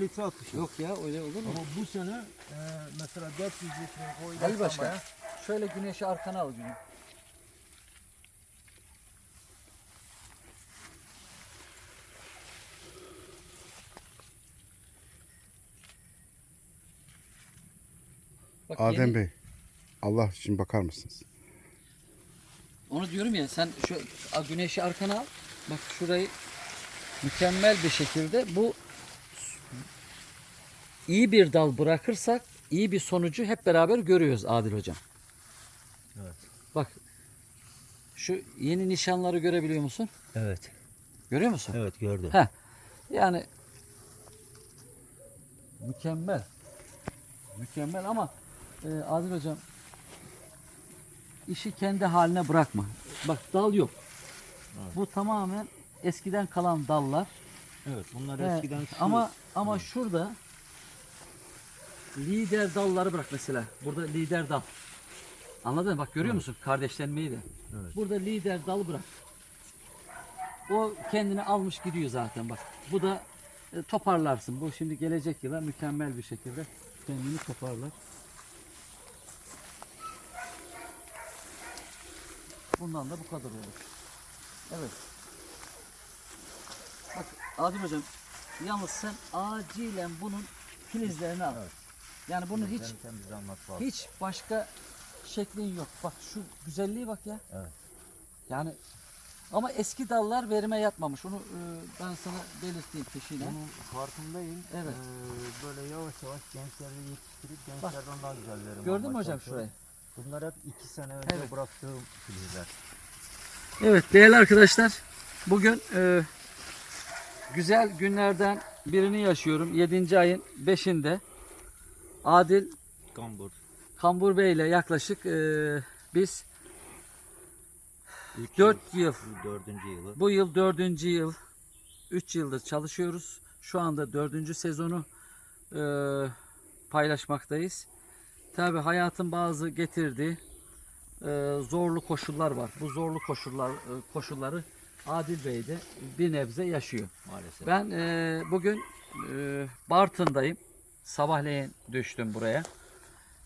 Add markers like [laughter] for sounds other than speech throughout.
litre atmışım. Yok ya öyle olur mu? Ama bu sene e, mesela 400 litre koydum. Ali Başkan şöyle güneşi arkana al günü. Bak Adem yeni- Bey, Allah için bakar mısınız? Onu diyorum ya sen şu a, güneşi arkana al. Bak şurayı mükemmel bir şekilde bu iyi bir dal bırakırsak iyi bir sonucu hep beraber görüyoruz Adil hocam. Evet. Bak şu yeni nişanları görebiliyor musun? Evet. Görüyor musun? Evet gördüm. Heh. Yani mükemmel. Mükemmel ama e, Adil hocam işi kendi haline bırakma. Bak dal yok. Bu tamamen eskiden kalan dallar. Evet bunlar eskiden şu ama ama şurada lider dalları bırak mesela. Burada lider dal. Anladın mı? Bak görüyor musun kardeşlenmeyi de. Evet. Burada lider dal bırak. O kendini almış gidiyor zaten bak. Bu da e, toparlarsın. Bu şimdi gelecek yıla mükemmel bir şekilde kendini toparlar. Bundan da bu kadar olur. Evet. Bak Adil hocam yalnız sen acilen bunun filizlerini al. Evet. Yani bunu hiç Sen, sen bize anlat bari. hiç başka şeklin yok. Bak şu güzelliği bak ya. Evet. Yani ama eski dallar verime yatmamış. Onu e, ben sana belirteyim peşine. Bunun farkındayım. Evet. Ee, böyle yavaş yavaş gençleri yetiştirip gençlerden daha güzel verim Gördün mü almaya hocam çalışıyorum. şurayı? Bunlar hep iki sene önce Evet. bıraktığım filizler. Evet değerli arkadaşlar. Bugün e, güzel günlerden birini yaşıyorum. 7. ayın 5'inde. Adil Kambur. Kambur Bey ile yaklaşık e, biz Üç 4 yıl Bu dördüncü yılı. Bu yıl dördüncü yıl. Üç yıldır çalışıyoruz. Şu anda dördüncü sezonu e, paylaşmaktayız. Tabi hayatın bazı getirdiği e, zorlu koşullar var. Bu zorlu koşullar e, koşulları Adil Bey de bir nebze yaşıyor. Maalesef. Ben e, bugün e, Bartın'dayım. Sabahleyin düştüm buraya.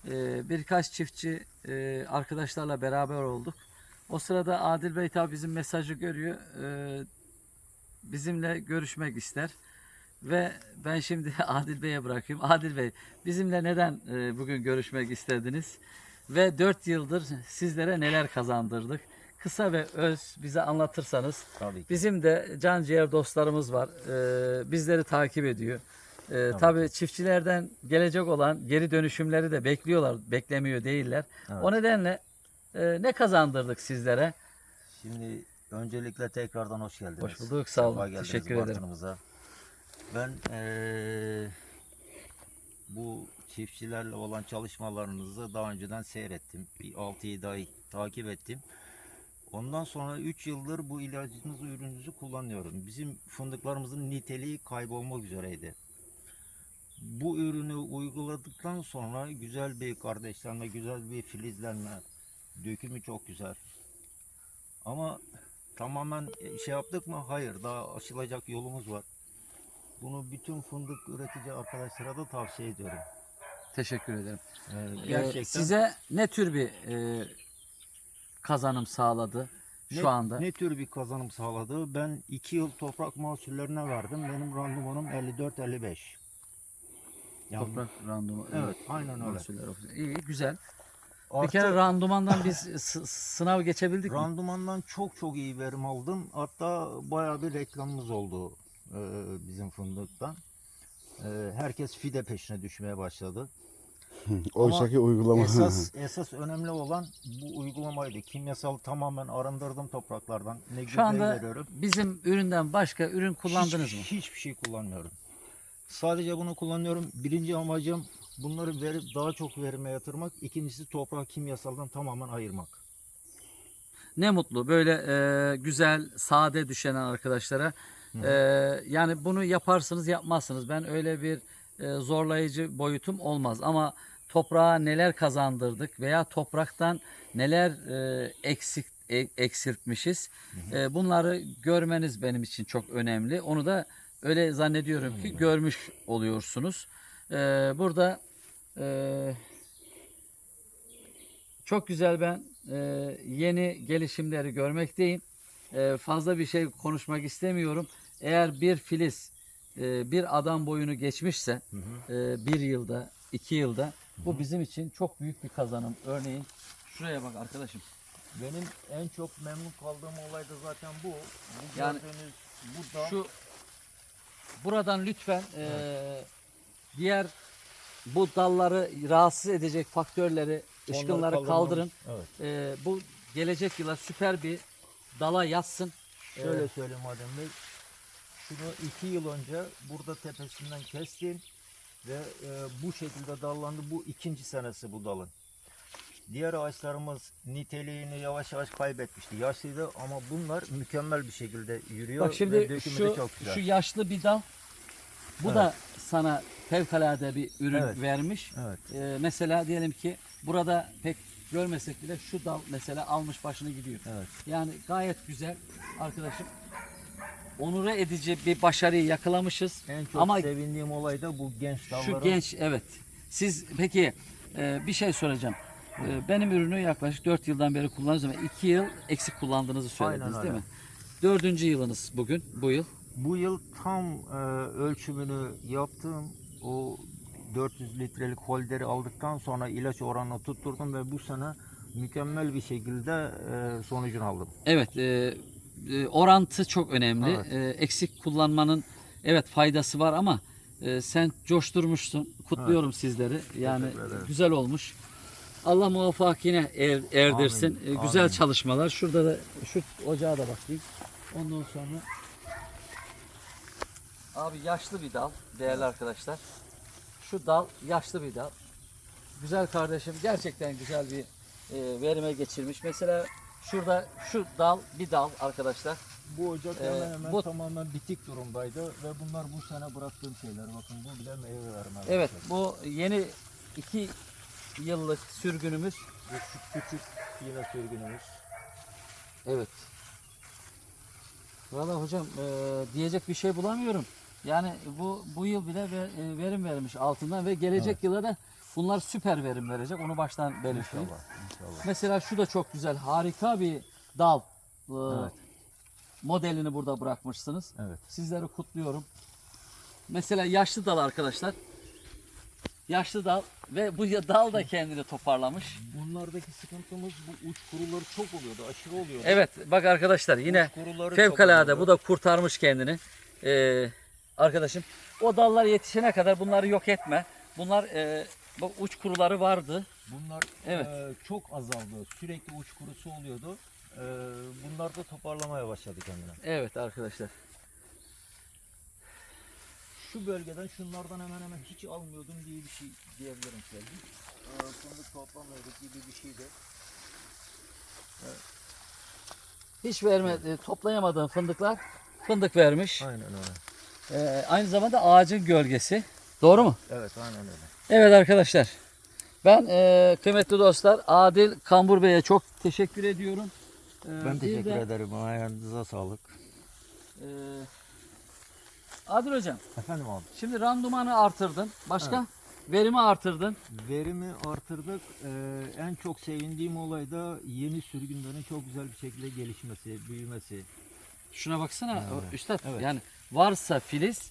E, birkaç çiftçi e, arkadaşlarla beraber olduk. O sırada Adil Bey tabi bizim mesajı görüyor. E, bizimle görüşmek ister. Ve ben şimdi [laughs] Adil Bey'e bırakayım. Adil Bey bizimle neden e, bugün görüşmek istediniz? Ve 4 yıldır sizlere neler kazandırdık? Kısa ve öz bize anlatırsanız Tabii ki. Bizim de can ciğer dostlarımız var. Ee, bizleri takip ediyor. Ee, tabii çiftçilerden gelecek olan geri dönüşümleri de bekliyorlar, beklemiyor değiller. Evet. O nedenle e, ne kazandırdık sizlere? Şimdi öncelikle tekrardan hoş geldiniz. Hoş bulduk, sağ olun. Teşekkür ederim. Ben eee, bu çiftçilerle olan çalışmalarınızı daha önceden seyrettim. Bir 6-7 ay takip ettim. Ondan sonra 3 yıldır bu ilacınızı, ürününüzü kullanıyorum. Bizim fındıklarımızın niteliği kaybolmak üzereydi. Bu ürünü uyguladıktan sonra güzel bir kardeşlenme, güzel bir filizlenme, dökümü çok güzel. Ama tamamen şey yaptık mı? Hayır, daha aşılacak yolumuz var. Bunu bütün fındık üretici arkadaşlara da tavsiye ediyorum. Teşekkür ederim. Ee, Ee, gerçekten size ne tür bir e, kazanım sağladı şu ne, anda? ne tür bir kazanım sağladı? Ben 2 yıl toprak mahsullerine verdim. Benim randımanım 54-55. Yani, Toprak randıman. Evet, aynen öyle. mahsuller ofisi. İyi, güzel. Bir Artı kere randımandan biz sınav geçebildik mi? randımandan çok çok iyi verim aldım. Hatta bayağı bir reklamımız oldu e, bizim fındıktan. E, herkes fide peşine düşmeye başladı. [laughs] Oysa ki uygulama. Esas [laughs] esas önemli olan bu uygulamaydı. Kimyasal tamamen arındırdım topraklardan. Ne Şu anda veriyorum. bizim üründen başka ürün kullandınız Hiç- mı? Hiçbir şey kullanmıyorum. Sadece bunu kullanıyorum. Birinci amacım bunları verip daha çok verime yatırmak. İkincisi toprağı kimyasaldan tamamen ayırmak. Ne mutlu böyle e, güzel, sade düşen arkadaşlara. E, yani bunu yaparsınız, yapmazsınız. Ben öyle bir e, zorlayıcı boyutum olmaz. Ama toprağa neler kazandırdık veya topraktan neler e, eksik e- eksiltmişiz. E, bunları görmeniz benim için çok önemli. Onu da Öyle zannediyorum ki görmüş oluyorsunuz. Ee, burada e, çok güzel ben e, yeni gelişimleri görmekteyim. E, fazla bir şey konuşmak istemiyorum. Eğer bir filiz e, bir adam boyunu geçmişse e, bir yılda, iki yılda bu bizim için çok büyük bir kazanım. Örneğin şuraya bak arkadaşım. Benim en çok memnun kaldığım olay da zaten bu. Bu Yani gördüğünüz burada Şu buradan lütfen e, diğer bu dalları rahatsız edecek faktörleri, onları ışkınları kaldırın. Evet. E, bu gelecek yıla süper bir dala yatsın. Şöyle Evet. söyleyeyim Adem Bey. Şunu iki yıl önce burada tepesinden kestim ve e, bu şekilde dallandı. Bu ikinci senesi bu dalın. Diğer ağaçlarımız niteliğini yavaş yavaş kaybetmişti. Yaşlıydı ama bunlar mükemmel bir şekilde yürüyor Bak ve şimdi dökümü de şu çok güzel. şu yaşlı bir dal. Bu da sana fevkalade bir ürün Evet. vermiş. Evet. E, mesela diyelim ki burada pek görmesek bile şu dal mesela almış başını gidiyor. Evet. Yani gayet güzel arkadaşım. Onura edici bir başarıyı yakalamışız. En çok Ama sevindiğim olay da bu genç dalların. şu genç evet. Siz peki e, bir şey soracağım. E, benim ürünü yaklaşık 4 yıldan beri kullanıyoruz ama 2 yıl eksik kullandığınızı söylediniz Aynen değil öyle. mi? Dördüncü yılınız bugün, bu yıl. Bu yıl tam e, ölçümünü yaptım. O 400 litrelik holderi aldıktan sonra ilaç oranını tutturdum ve bu sene mükemmel bir şekilde e, sonucunu aldım. Evet, e, e, orantı çok önemli. Evet. E, eksik kullanmanın evet faydası var ama e, sen coşturmuşsun. Kutluyorum sizleri. Yani güzel olmuş. Allah muvaffakine er, erdirsin. Amin, E, güzel amin. çalışmalar. Şurada da şu ocağa da bakayım. Ondan sonra Abi yaşlı bir dal değerli arkadaşlar. Şu dal yaşlı bir dal. Güzel kardeşim gerçekten güzel bir e, verime geçirmiş. Mesela şurada şu dal bir dal arkadaşlar. Bu ocak Ee, hemen hemen bu- tamamen bitik durumdaydı ve bunlar bu sene bıraktığım şeyler. Bakın bu bile meyve vermeye Evet başladı. bu yeni iki yıllık sürgünümüz. Şu küçük yine sürgünümüz. Evet. Valla hocam e, diyecek bir şey bulamıyorum. Yani bu bu yıl bile ve, e, verim vermiş altından ve gelecek yıla da bunlar süper verim verecek. Onu baştan belirteyim. İnşallah. inşallah. Mesela şu da çok güzel. Harika bir dal. e, Evet. Modelini burada bırakmışsınız. Evet. Sizleri kutluyorum. Mesela yaşlı dal arkadaşlar. Yaşlı dal ve bu ya- dal da kendini toparlamış. Bunlardaki sıkıntımız bu uç kuruları çok oluyordu. Aşırı oluyordu. Evet bak arkadaşlar yine Kuruları çok fevkalade oluyordu. bu da kurtarmış kendini. Ee, arkadaşım o dallar yetişene kadar bunları yok etme. Bunlar e, bu uç kuruları vardı. Bunlar Evet. eee, çok azaldı. Sürekli uç kurusu oluyordu. Eee, bunlar da toparlamaya başladı kendine. Evet arkadaşlar. Şu bölgeden şunlardan hemen hemen hiç almıyordum diye bir şey diyebilirim. Hiç eee, fındık toplamıyorduk gibi bir şeydi. Hiç verme e, toplayamadığın fındıklar fındık vermiş. Aynen öyle. Ee, aynı zamanda ağacın gölgesi. Doğru mu? Evet aynen öyle. Evet arkadaşlar. Ben e, kıymetli dostlar Adil Kambur Bey'e çok teşekkür ediyorum. Ee, Ben teşekkür de, ederim. Ayağınıza sağlık. e, Adil hocam Efendim abi. şimdi randımanı artırdın. Başka? Verimi artırdın. Verimi artırdık. Eee, en çok sevindiğim olay da yeni sürgünlerin çok güzel bir şekilde gelişmesi, büyümesi. Şuna baksana Evet. üstad. Evet. Yani varsa filiz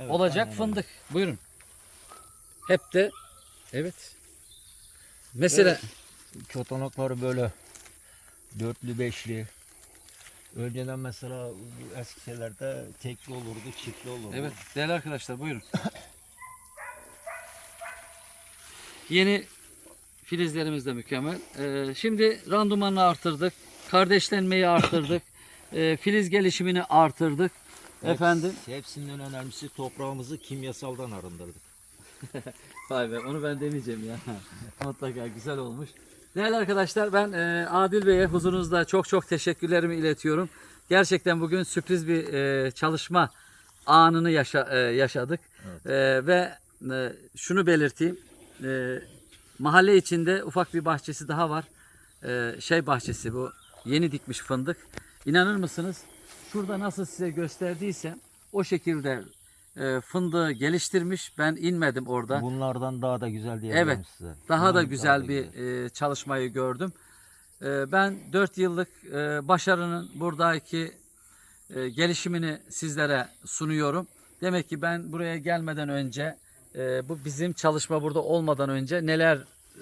Evet, olacak aynen öyle. fındık. Buyurun. Hep de evet. Mesela Çotanakları böyle dörtlü beşli. Önceden mesela eski şeylerde tekli olurdu, çiftli olurdu. Evet değerli arkadaşlar buyurun. Yeni filizlerimiz de mükemmel. Ee, şimdi randımanı artırdık. Kardeşlenmeyi artırdık. Ee, filiz gelişimini artırdık. Efendim. Hepsinden önemlisi toprağımızı kimyasaldan arındırdık. [laughs] Vay be onu ben demeyeceğim ya. [laughs] Mutlaka güzel olmuş. Değerli arkadaşlar ben e, Adil Bey'e huzurunuzda çok çok teşekkürlerimi iletiyorum. Gerçekten bugün sürpriz bir e, çalışma anını yaşa, e, yaşadık. E, ve e, şunu belirteyim. E, mahalle içinde ufak bir bahçesi daha var. E, şey bahçesi bu yeni dikmiş fındık. İnanır mısınız? Şurada nasıl size gösterdiysem o şekilde e, fındığı geliştirmiş. Ben inmedim orada. Bunlardan daha da güzel diyebilirim Evet. size. Daha da güzel da bir e, çalışmayı gördüm. E, ben 4 yıllık e, başarının buradaki e, gelişimini sizlere sunuyorum. Demek ki ben buraya gelmeden önce e, bu bizim çalışma burada olmadan önce neler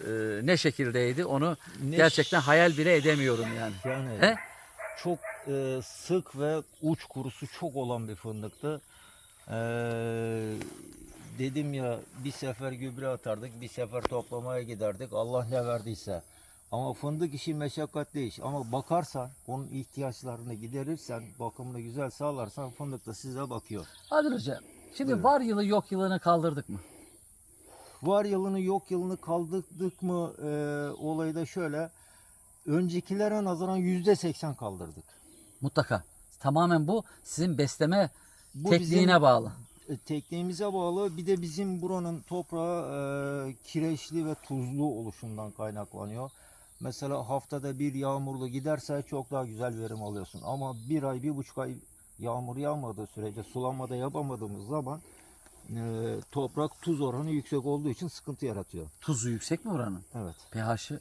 e, ne şekildeydi onu Ne gerçekten hayal bile edemiyorum yani. Yani He? çok e, sık ve uç kurusu çok olan bir fındıktı. Ee, dedim ya bir sefer gübre atardık, bir sefer toplamaya giderdik. Allah ne verdiyse. Ama fındık işi meşakkatli iş. Ama bakarsan, onun ihtiyaçlarını giderirsen, bakımını güzel sağlarsan fındık da size bakıyor. Adil Hocam şimdi Buyurun. var yılı yok yılını kaldırdık mı? Var yılını yok yılını kaldırdık mı e, olayı da şöyle. Öncekilere nazaran yüzde seksen kaldırdık. Mutlaka. Tamamen bu sizin besleme Bu tekniğine bizim- bağlı. E, tekniğimize bağlı. Bir de bizim buranın toprağı e, kireçli ve tuzlu oluşundan kaynaklanıyor. Mesela haftada bir yağmurlu giderse çok daha güzel verim alıyorsun. Ama bir ay, bir buçuk ay yağmur yağmadığı sürece sulanmada yapamadığımız zaman e, toprak tuz oranı yüksek olduğu için sıkıntı yaratıyor. Tuzu yüksek mi buranın? Evet. pH'ı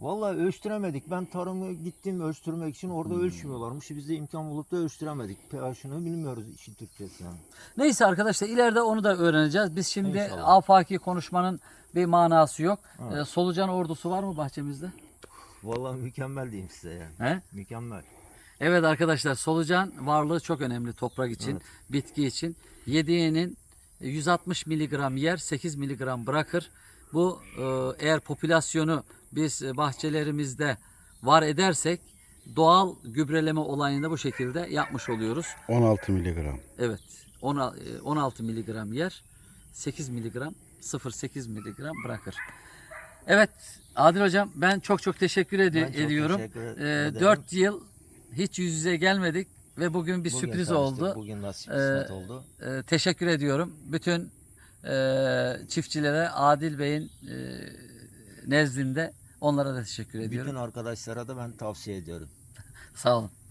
Vallahi ölçtüremedik. Ben tarımı gittim ölçtürmek için orada Hmm. ölçmüyorlarmış. Biz de imkan bulup da ölçtüremedik. pH'ını bilmiyoruz işin Türkçesi yani. Neyse arkadaşlar ileride onu da öğreneceğiz. Biz şimdi İnşallah. afaki konuşmanın bir manası yok. Evet. Ee, solucan ordusu var mı bahçemizde? Vallahi mükemmel diyeyim size yani. He? Mükemmel. Evet arkadaşlar solucan varlığı çok önemli toprak için, Evet. bitki için. Yediğinin 160 miligram yer, 8 miligram bırakır. Bu e, eğer popülasyonu biz e, bahçelerimizde var edersek doğal gübreleme olayını da bu şekilde yapmış oluyoruz. 16 miligram. Evet. 16 e, 16 miligram yer. 8 miligram 0.8 miligram bırakır. Evet Adil hocam ben çok çok teşekkür Ben çok ediyorum. teşekkür Ee, ederim. 4 yıl hiç yüz yüze gelmedik ve bugün bir Bugün sürpriz tanıştık, oldu. Bugün nasip Ee, oldu. Ee, teşekkür ediyorum. Bütün e, çiftçilere Adil Bey'in e, nezdinde onlara da teşekkür ediyorum. Bütün arkadaşlara da ben tavsiye ediyorum. [laughs] Sağ olun.